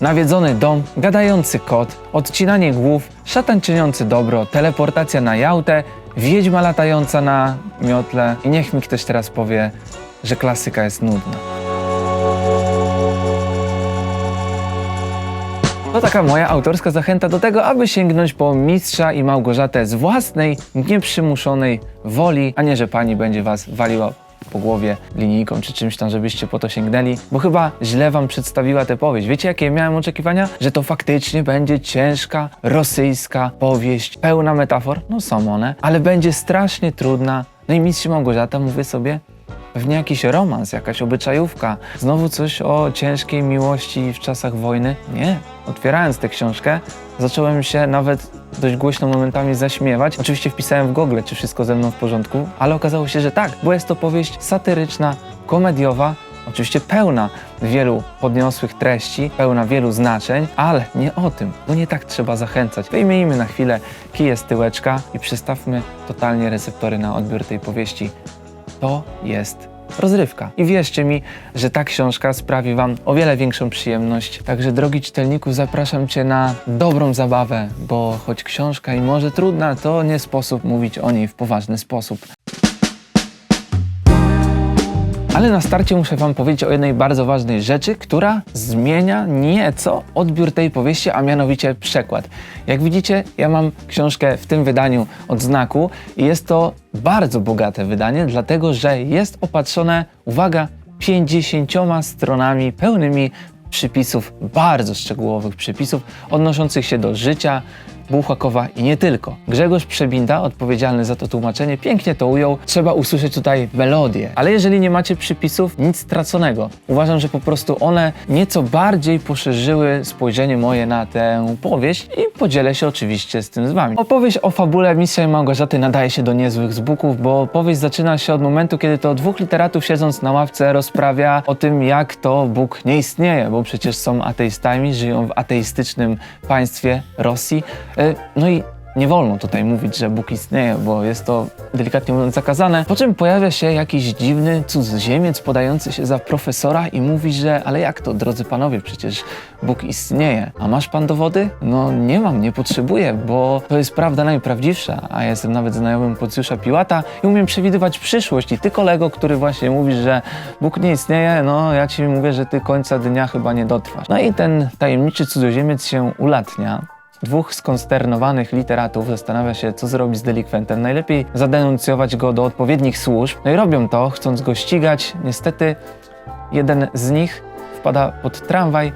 nawiedzony dom, gadający kot, odcinanie głów, szatan czyniący dobro, teleportacja na jautę, wiedźma latająca na miotle i niech mi ktoś teraz powie, że klasyka jest nudna. To taka moja autorska zachęta do tego, aby sięgnąć po mistrza i Małgorzatę z własnej, nieprzymuszonej woli, a nie, że pani będzie was waliła po głowie linijką czy czymś tam, żebyście po to sięgnęli, bo chyba źle wam przedstawiła tę powieść. Wiecie, jakie miałem oczekiwania? Że to faktycznie będzie ciężka, rosyjska powieść, pełna metafor, no są one, ale będzie strasznie trudna. No i mistrz Małgorzata, mówię sobie, Pewnie jakiś romans, jakaś obyczajówka. Znowu coś o ciężkiej miłości w czasach wojny? Nie. Otwierając tę książkę, zacząłem się nawet dość głośno momentami zaśmiewać. Oczywiście wpisałem w Google, czy wszystko ze mną w porządku, ale okazało się, że tak, bo jest to powieść satyryczna, komediowa, oczywiście pełna wielu podniosłych treści, pełna wielu znaczeń, ale nie o tym, bo nie tak trzeba zachęcać. Wyjmijmy na chwilę kije z tyłeczka i przystawmy totalnie receptory na odbiór tej powieści to jest rozrywka. I wierzcie mi, że ta książka sprawi Wam o wiele większą przyjemność. Także, drogi czytelniku, zapraszam Cię na dobrą zabawę, bo choć książka i może trudna, to nie sposób mówić o niej w poważny sposób. Ale na starcie muszę Wam powiedzieć o jednej bardzo ważnej rzeczy, która zmienia nieco odbiór tej powieści, a mianowicie przekład. Jak widzicie, ja mam książkę w tym wydaniu od znaku i jest to bardzo bogate wydanie, dlatego że jest opatrzone, uwaga, 50 stronami pełnymi przypisów, bardzo szczegółowych przypisów odnoszących się do życia Bułhakowa i nie tylko. Grzegorz Przebinda, odpowiedzialny za to tłumaczenie, pięknie to ujął. Trzeba usłyszeć tutaj melodię. Ale jeżeli nie macie przypisów, nic straconego. Uważam, że po prostu one nieco bardziej poszerzyły spojrzenie moje na tę powieść i podzielę się oczywiście z tym z wami. Opowieść o fabule Mistrza i Małgorzaty nadaje się do niezłych zbuków, bo powieść zaczyna się od momentu, kiedy to dwóch literatów siedząc na ławce rozprawia o tym, jak to Bóg nie istnieje, bo przecież są ateistami, żyją w ateistycznym państwie Rosji. E, No i nie wolno tutaj mówić, że Bóg istnieje, bo jest to delikatnie mówiąc zakazane. Po czym pojawia się jakiś dziwny cudzoziemiec podający się za profesora i mówi, że ale jak to, drodzy panowie, przecież Bóg istnieje. A masz pan dowody? No nie mam, nie potrzebuję, bo to jest prawda najprawdziwsza, a jestem nawet znajomym Poncjusza Piłata i umiem przewidywać przyszłość. I ty kolego, który właśnie mówisz, że Bóg nie istnieje, no ja ci mówię, że ty końca dnia chyba nie dotrwasz. No i ten tajemniczy cudzoziemiec się ulatnia. Dwóch skonsternowanych literatów zastanawia się, co zrobić z delikwentem. Najlepiej zadenuncjować go do odpowiednich służb. No i robią to, chcąc go ścigać. Niestety jeden z nich wpada pod tramwaj,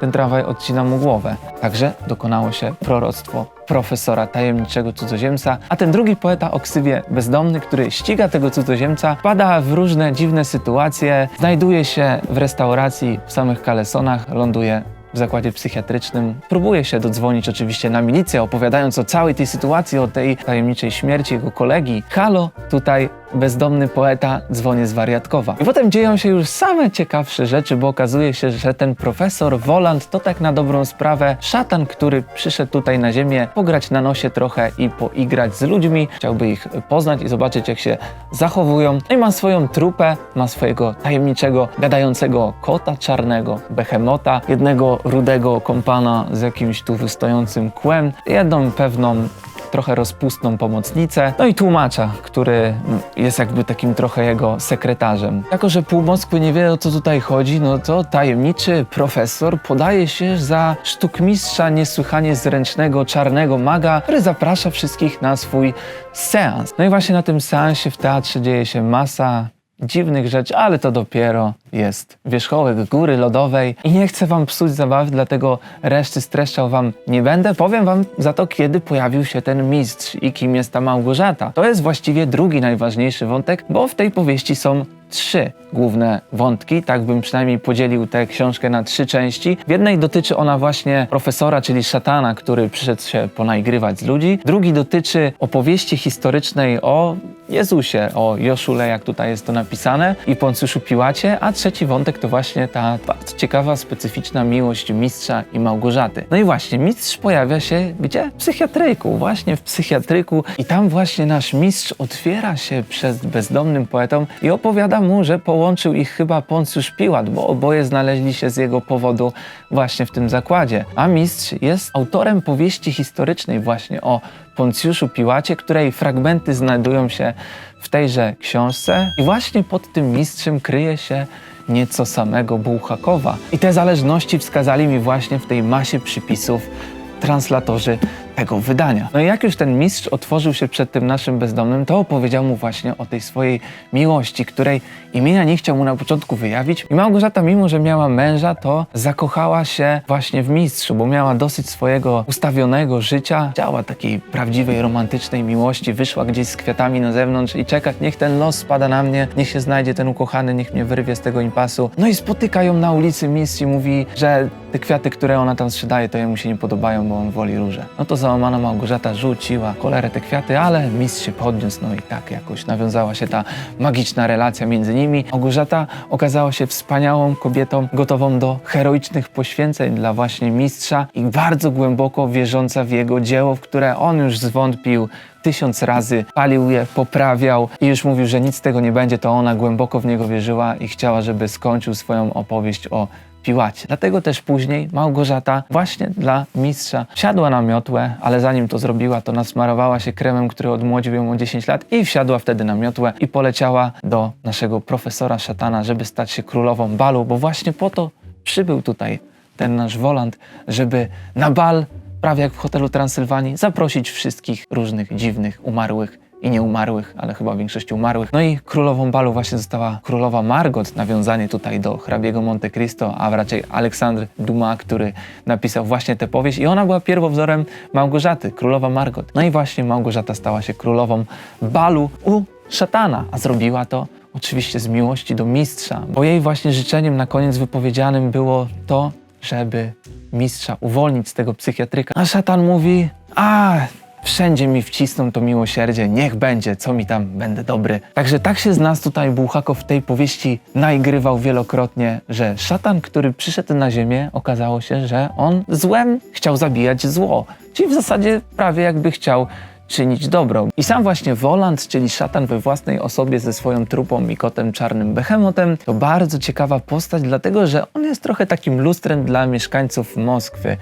ten tramwaj odcina mu głowę. Także dokonało się proroctwo profesora tajemniczego cudzoziemca, a ten drugi poeta o ksywie bezdomny, który ściga tego cudzoziemca, wpada w różne dziwne sytuacje, znajduje się w restauracji w samych kalesonach, ląduje w zakładzie psychiatrycznym. Próbuje się dodzwonić oczywiście na milicję, opowiadając o całej tej sytuacji, o tej tajemniczej śmierci jego kolegi. Halo, tutaj bezdomny poeta dzwoni z wariatkowa. I potem dzieją się już same ciekawsze rzeczy, bo okazuje się, że ten profesor Woland to tak na dobrą sprawę szatan, który przyszedł tutaj na ziemię pograć na nosie trochę i poigrać z ludźmi. Chciałby ich poznać i zobaczyć, jak się zachowują. No i ma swoją trupę, ma swojego tajemniczego, gadającego kota czarnego, behemota, jednego rudego kompana z jakimś tu wystojącym kłem, jedną pewną trochę rozpustną pomocnicę, no i tłumacza, który mm, jest jakby takim trochę jego sekretarzem. Jako, że pół Moskwy nie wie o co tutaj chodzi, no to tajemniczy profesor podaje się za sztukmistrza niesłychanie zręcznego czarnego maga, który zaprasza wszystkich na swój seans. No i właśnie na tym seansie w teatrze dzieje się masa dziwnych rzeczy, ale to dopiero jest wierzchołek góry lodowej i nie chcę wam psuć zabawy, dlatego reszty streszczał wam nie będę. Powiem wam za to, kiedy pojawił się ten mistrz i kim jest ta Małgorzata. To jest właściwie drugi najważniejszy wątek, bo w tej powieści są trzy główne wątki, tak bym przynajmniej podzielił tę książkę na trzy części. W jednej dotyczy ona właśnie profesora, czyli szatana, który przyszedł się ponaigrywać z ludzi. Drugi dotyczy opowieści historycznej o Jezusie, o Joszule, jak tutaj jest to napisane, i Poncjuszu Piłacie, a trzeci wątek to właśnie ta bardzo ciekawa, specyficzna miłość mistrza i Małgorzaty. No i właśnie, mistrz pojawia się gdzie? W psychiatryku, właśnie w psychiatryku i tam właśnie nasz mistrz otwiera się przed bezdomnym poetą i opowiada że połączył ich chyba Poncjusz Piłat, bo oboje znaleźli się z jego powodu właśnie w tym zakładzie. A mistrz jest autorem powieści historycznej właśnie o Poncjuszu Piłacie, której fragmenty znajdują się w tejże książce. I właśnie pod tym mistrzem kryje się nieco samego Bułhakowa. I te zależności wskazali mi właśnie w tej masie przypisów translatorzy tego wydania. No i jak już ten mistrz otworzył się przed tym naszym bezdomnym, to opowiedział mu właśnie o tej swojej miłości, której imienia nie chciał mu na początku wyjawić. I Małgorzata, mimo że miała męża, to zakochała się właśnie w mistrzu, bo miała dosyć swojego ustawionego życia, chciała takiej prawdziwej, romantycznej miłości, wyszła gdzieś z kwiatami na zewnątrz i czekać, niech ten los spada na mnie, niech się znajdzie ten ukochany, niech mnie wyrwie z tego impasu. No i spotyka ją na ulicy mistrz i mówi, że te kwiaty, które ona tam sprzedaje, to jemu się nie podobają, bo on woli róże. No to załamana Małgorzata rzuciła cholerę te kwiaty, ale mistrz się podniósł, no i tak jakoś nawiązała się ta magiczna relacja między nimi. Małgorzata okazała się wspaniałą kobietą, gotową do heroicznych poświęceń dla właśnie mistrza i bardzo głęboko wierząca w jego dzieło, w które on już zwątpił tysiąc razy, palił je, poprawiał i już mówił, że nic z tego nie będzie, to ona głęboko w niego wierzyła i chciała, żeby skończył swoją opowieść o Piłacie. Dlatego też później Małgorzata właśnie dla mistrza siadła na miotłę, ale zanim to zrobiła, to nasmarowała się kremem, który odmłodził ją o 10 lat i wsiadła wtedy na miotłę i poleciała do naszego profesora szatana, żeby stać się królową balu, bo właśnie po to przybył tutaj ten nasz wolant, żeby na bal, prawie jak w hotelu Transylwanii, zaprosić wszystkich różnych dziwnych, umarłych i nieumarłych, ale chyba w większości umarłych. No i królową balu właśnie została królowa Margot, nawiązanie tutaj do hrabiego Monte Cristo, a raczej Aleksandr Dumas, który napisał właśnie tę powieść i ona była pierwowzorem Małgorzaty, królowa Margot. No i właśnie Małgorzata stała się królową balu u szatana, a zrobiła to oczywiście z miłości do mistrza, bo jej właśnie życzeniem na koniec wypowiedzianym było to, żeby mistrza uwolnić z tego psychiatryka. A szatan mówi, a wszędzie mi wcisną to miłosierdzie, niech będzie, co mi tam, będę dobry. Także tak się z nas tutaj Bułhakow w tej powieści naigrywał wielokrotnie, że szatan, który przyszedł na ziemię, okazało się, że on złem chciał zabijać zło. Czyli w zasadzie prawie jakby chciał czynić dobro. I sam właśnie Woland, czyli szatan we własnej osobie ze swoją trupą i kotem czarnym behemotem, to bardzo ciekawa postać, dlatego że on jest trochę takim lustrem dla mieszkańców Moskwy.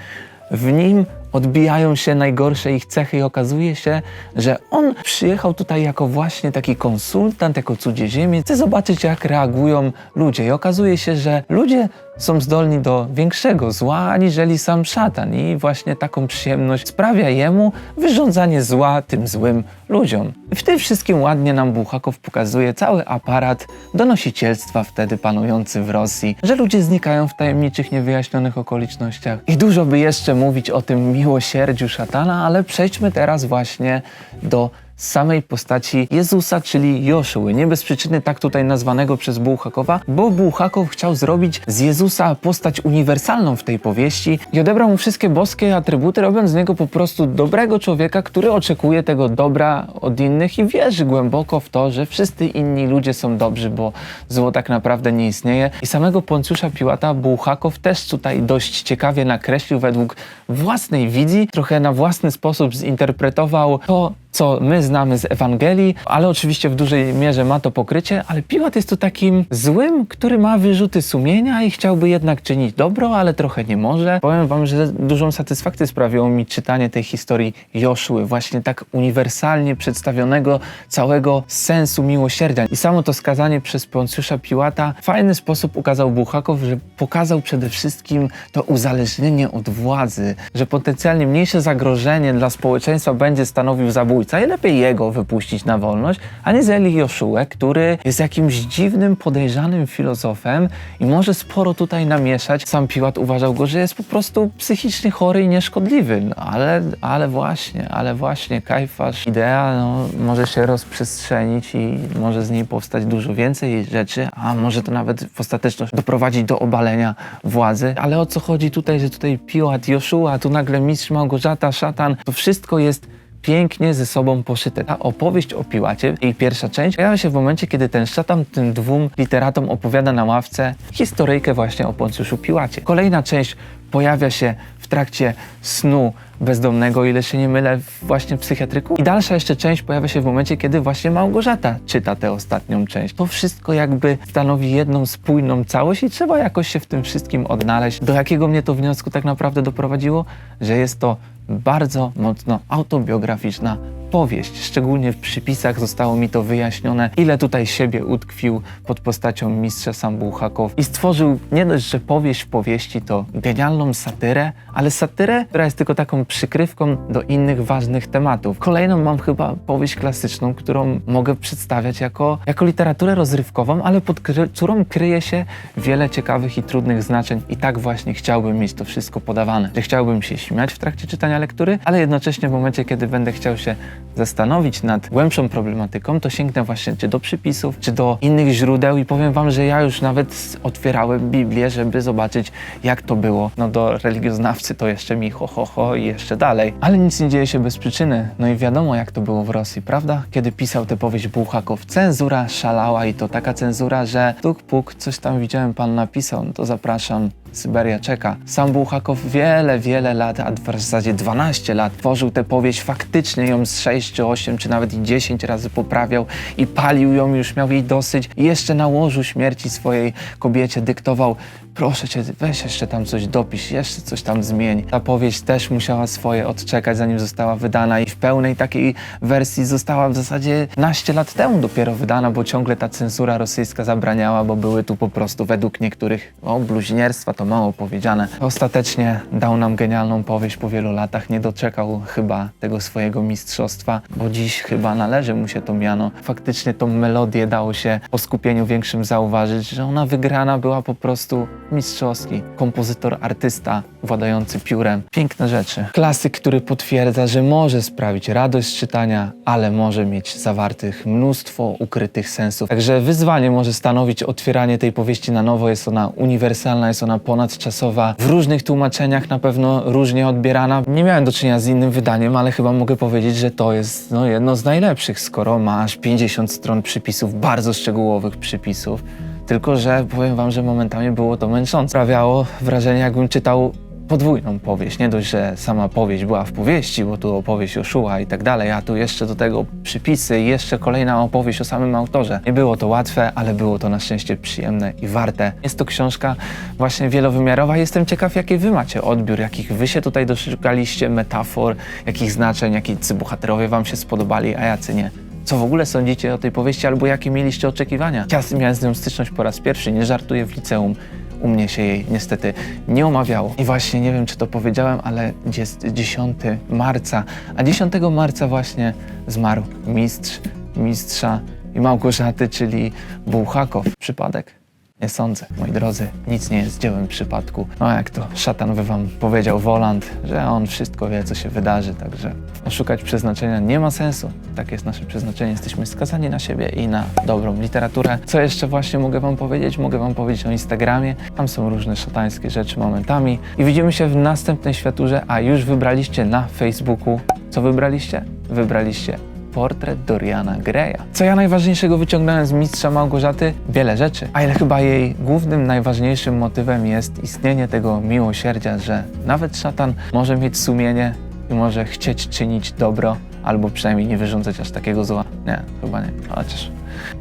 W nim odbijają się najgorsze ich cechy i okazuje się, że on przyjechał tutaj jako właśnie taki konsultant, jako cudzoziemiec. Chce zobaczyć, jak reagują ludzie. I okazuje się, że ludzie są zdolni do większego zła, aniżeli sam szatan. I właśnie taką przyjemność sprawia jemu wyrządzanie zła tym złym ludziom. W tym wszystkim ładnie nam Buchakow pokazuje cały aparat donosicielstwa wtedy panujący w Rosji, że ludzie znikają w tajemniczych, niewyjaśnionych okolicznościach. I dużo by jeszcze mówić o tym miłosierdziu szatana, ale przejdźmy teraz właśnie do samej postaci Jezusa, czyli Joszuły. Nie bez przyczyny tak tutaj nazwanego przez Bułhakowa, bo Bułhakow chciał zrobić z Jezusa postać uniwersalną w tej powieści i odebrał mu wszystkie boskie atrybuty, robiąc z niego po prostu dobrego człowieka, który oczekuje tego dobra od innych i wierzy głęboko w to, że wszyscy inni ludzie są dobrzy, bo zło tak naprawdę nie istnieje. I samego Poncjusza Piłata Bułhakow też tutaj dość ciekawie nakreślił według własnej wizji, trochę na własny sposób zinterpretował to, co my znamy z Ewangelii, ale oczywiście w dużej mierze ma to pokrycie, ale Piłat jest tu takim złym, który ma wyrzuty sumienia i chciałby jednak czynić dobro, ale trochę nie może. Powiem wam, że dużą satysfakcję sprawiło mi czytanie tej historii Joszły, właśnie tak uniwersalnie przedstawionego całego sensu miłosierdzia. I samo to skazanie przez Poncjusza Piłata w fajny sposób ukazał Buchakow, że pokazał przede wszystkim to uzależnienie od władzy, że potencjalnie mniejsze zagrożenie dla społeczeństwa będzie stanowił zabójca i lepiej jego wypuścić na wolność, aniżeli Joszułę, który jest jakimś dziwnym, podejrzanym filozofem i może sporo tutaj namieszać. Sam Piłat uważał go, że jest po prostu psychicznie chory i nieszkodliwy. No, ale, ale właśnie, ale właśnie Kajfasz, idea no, może się rozprzestrzenić i może z niej powstać dużo więcej rzeczy, a może to nawet w ostateczności doprowadzić do obalenia władzy. Ale o co chodzi tutaj, że tutaj Piłat, Joszua, tu nagle mistrz Małgorzata, szatan, to wszystko jest pięknie ze sobą poszyte. Ta opowieść o Piłacie, jej pierwsza część, pojawia się w momencie, kiedy ten szatan tym dwóm literatom opowiada na ławce historyjkę właśnie o Poncjuszu Piłacie. Kolejna część pojawia się w trakcie snu bezdomnego, o ile się nie mylę, właśnie w psychiatryku. I dalsza jeszcze część pojawia się w momencie, kiedy właśnie Małgorzata czyta tę ostatnią część. To wszystko jakby stanowi jedną spójną całość i trzeba jakoś się w tym wszystkim odnaleźć. Do jakiego mnie to wniosku tak naprawdę doprowadziło? Że jest to bardzo mocno autobiograficzna powieść. Szczególnie w przypisach zostało mi to wyjaśnione, ile tutaj siebie utkwił pod postacią mistrza Sambuchakow i stworzył nie dość, że powieść w powieści, to genialną satyrę, ale satyrę, która jest tylko taką przykrywką do innych ważnych tematów. Kolejną mam chyba powieść klasyczną, którą mogę przedstawiać jako, jako literaturę rozrywkową, ale pod którą kryje się wiele ciekawych i trudnych znaczeń i tak właśnie chciałbym mieć to wszystko podawane. Że chciałbym się śmiać w trakcie czytania lektury, ale jednocześnie w momencie, kiedy będę chciał się zastanowić nad głębszą problematyką, to sięgnę właśnie czy do przypisów, czy do innych źródeł i powiem wam, że ja już nawet otwierałem Biblię, żeby zobaczyć, jak to było. No do religioznawcy to jeszcze mi ho, ho, ho i jeszcze dalej. Ale nic nie dzieje się bez przyczyny. No i wiadomo, jak to było w Rosji, prawda? Kiedy pisał tę powieść Bułhakow, cenzura szalała i to taka cenzura, że tuk puk, coś tam widziałem, pan napisał, no to zapraszam. Syberia czeka. Sam Bułhakow wiele, wiele lat, a w zasadzie 12 lat tworzył tę powieść, faktycznie ją z 6 czy 8, czy nawet i 10 razy poprawiał i palił ją, już miał jej dosyć. I jeszcze na łożu śmierci swojej kobiecie dyktował proszę cię, weź jeszcze tam coś dopisz, jeszcze coś tam zmień. Ta powieść też musiała swoje odczekać, zanim została wydana i w pełnej takiej wersji została w zasadzie naście lat temu dopiero wydana, bo ciągle ta cenzura rosyjska zabraniała, bo były tu po prostu według niektórych, o bluźnierstwa to mało powiedziane. Ostatecznie dał nam genialną powieść po wielu latach, nie doczekał chyba tego swojego mistrzostwa, bo dziś chyba należy mu się to miano. Faktycznie tą melodię dało się po skupieniu większym zauważyć, że ona wygrana była po prostu mistrzowski. Kompozytor, artysta władający piórem. Piękne rzeczy. Klasyk, który potwierdza, że może sprawić radość czytania, ale może mieć zawartych mnóstwo ukrytych sensów. Także wyzwanie może stanowić otwieranie tej powieści na nowo. Jest ona uniwersalna, jest ona ponadczasowa. W różnych tłumaczeniach na pewno różnie odbierana. Nie miałem do czynienia z innym wydaniem, ale chyba mogę powiedzieć, że to jest no, jedno z najlepszych, skoro ma aż 50 stron przypisów, bardzo szczegółowych przypisów. Tylko, że powiem wam, że momentami było to męczące. Sprawiało wrażenie, jakbym czytał podwójną powieść. Nie dość, że sama powieść była w powieści, bo tu opowieść Joszua i tak dalej, a tu jeszcze do tego przypisy i jeszcze kolejna opowieść o samym autorze. Nie było to łatwe, ale było to na szczęście przyjemne i warte. Jest to książka właśnie wielowymiarowa. Jestem ciekaw, jaki wy macie odbiór, jakich wy się tutaj doszukaliście metafor, jakich znaczeń, jacy bohaterowie wam się spodobali, a jacy nie. Co w ogóle sądzicie o tej powieści, albo jakie mieliście oczekiwania? Ja miałem z nią styczność po raz pierwszy, nie żartuję w liceum. U mnie się jej niestety nie omawiało. I właśnie nie wiem, czy to powiedziałem, ale jest 10 marca, a 10 marca właśnie zmarł mistrz, mistrza i Małgorzaty, czyli Bułhakow. Przypadek? Nie sądzę, moi drodzy, nic nie jest dziełem przypadku. No jak to szatan by wam powiedział Woland, że on wszystko wie, co się wydarzy, także szukać przeznaczenia nie ma sensu. Tak jest nasze przeznaczenie, jesteśmy skazani na siebie i na dobrą literaturę. Co jeszcze właśnie mogę wam powiedzieć? Mogę wam powiedzieć o Instagramie. Tam są różne szatańskie rzeczy momentami. I widzimy się w następnej światurze, a już wybraliście na Facebooku. Co wybraliście? Wybraliście portret Doriana Greya. Co ja najważniejszego wyciągnąłem z mistrza Małgorzaty? Wiele rzeczy, ale chyba jej głównym, najważniejszym motywem jest istnienie tego miłosierdzia, że nawet szatan może mieć sumienie i może chcieć czynić dobro, albo przynajmniej nie wyrządzać aż takiego zła. Nie, chyba nie, chociaż...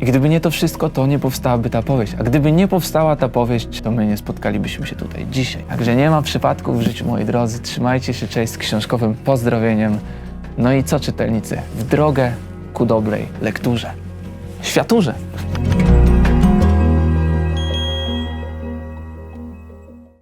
I gdyby nie to wszystko, to nie powstałaby ta powieść. A gdyby nie powstała ta powieść, to my nie spotkalibyśmy się tutaj dzisiaj. Także nie ma przypadków w życiu, moi drodzy. Trzymajcie się, cześć z książkowym pozdrowieniem. No i co czytelnicy? W drogę ku dobrej lekturze. Światurze!